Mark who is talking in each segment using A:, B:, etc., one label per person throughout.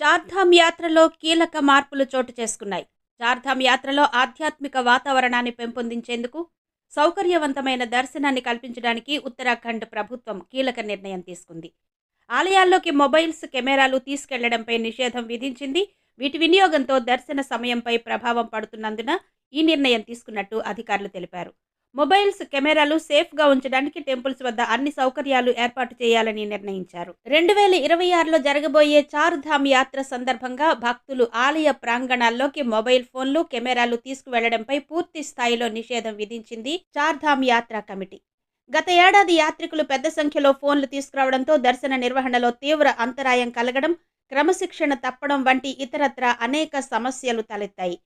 A: చార్ధామ్ యాత్రలో కీలక మార్పులు చోటు చేసుకున్నాయి. చార్ధామ్ యాత్రలో ఆధ్యాత్మిక వాతావరణాన్ని పెంపొందించేందుకు సౌకర్యవంతమైన దర్శనాన్ని కల్పించడానికి ఉత్తరాఖండ్ ప్రభుత్వం కీలక నిర్ణయం తీసుకుంది. ఆలయాల్లోకి మొబైల్స్ కెమెరాలు తీసుకెళ్ళడంపై నిషేధం విధించింది. వీటి వినియోగంతో దర్శన సమయంపై ప్రభావం పడుతున్నందున ఈ నిర్ణయం తీసుకున్నట్టు అధికారులు తెలిపారు. మొబైల్స్ కెమెరాలు సేఫ్గా ఉంచడానికి టెంపుల్స్ వద్ద అన్ని సౌకర్యాలు ఏర్పాటు చేయాలని నిర్ణయించారు. రెండు వేల ఇరవై ఆరులో జరగబోయే చార్ధామ్ యాత్ర సందర్భంగా భక్తులు ఆలయ ప్రాంగణాల్లోకి మొబైల్ ఫోన్లు కెమెరాలు తీసుకువెళ్ళడంపై పూర్తి స్థాయిలో నిషేధం విధించింది చార్ధామ్ యాత్ర కమిటీ. గత ఏడాది యాత్రికులు పెద్ద సంఖ్యలో ఫోన్లు తీసుకురావడంతో దర్శన నిర్వహణలో తీవ్ర అంతరాయం కలగడం క్రమశిక్షణ తప్పడం వంటి ఇతరత్ర అనేక సమస్యలు తలెత్తాయి.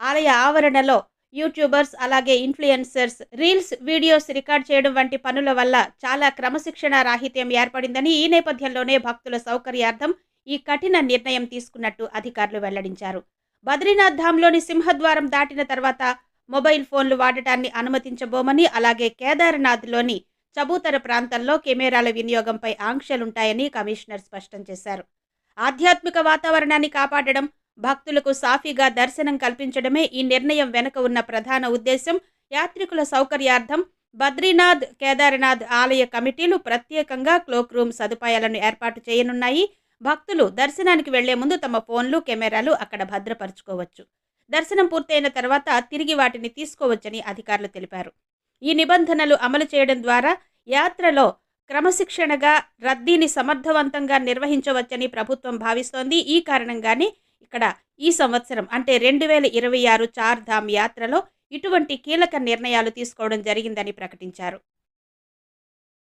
A: ఆలయ ఆవరణలో యూట్యూబర్స్ అలాగే ఇన్ఫ్లుయెన్సర్స్ రీల్స్ వీడియోస్ రికార్డ్ చేయడం వంటి పనుల వల్ల చాలా క్రమశిక్షణ రాహిత్యం ఏర్పడిందని ఈ నేపథ్యంలోనే భక్తుల సౌకర్యార్థం ఈ కఠిన నిర్ణయం తీసుకున్నట్టు అధికారులు వెల్లడించారు. బద్రీనాథ్ ధామ్లోని సింహద్వారం దాటిన తర్వాత మొబైల్ ఫోన్లు వాడటాన్ని అనుమతించబోమని అలాగే కేదార్నాథ్లోని చబూతర ప్రాంతంలో కెమెరాల వినియోగంపై ఆంక్షలుంటాయని కమిషనర్ స్పష్టం చేశారు. ఆధ్యాత్మిక వాతావరణాన్ని కాపాడడం భక్తులకు సాఫీగా దర్శనం కల్పించడమే ఈ నిర్ణయం వెనుక ఉన్న ప్రధాన ఉద్దేశం. యాత్రికుల సౌకర్యార్థం బద్రీనాథ్ కేదార్నాథ్ ఆలయ కమిటీలు ప్రత్యేకంగా క్లోక్ రూమ్ సదుపాయాలను ఏర్పాటు చేయనున్నాయి. భక్తులు దర్శనానికి వెళ్ళే ముందు తమ ఫోన్లు కెమెరాలు అక్కడ భద్రపరుచుకోవచ్చు. దర్శనం పూర్తయిన తర్వాత తిరిగి వాటిని తీసుకోవచ్చని అధికారులు తెలిపారు. ఈ నిబంధనలు అమలు చేయడం ద్వారా యాత్రలో క్రమశిక్షణగా రద్దీని సమర్థవంతంగా నిర్వహించవచ్చని ప్రభుత్వం భావిస్తోంది. ఈ కారణంగానే ఇక్కడ ఈ సంవత్సరం అంటే రెండు వేల ఇరవై ఆరు చార్ధామ్ యాత్రలో ఇటువంటి కీలక నిర్ణయాలు తీసుకోవడం జరిగిందని ప్రకటించారు.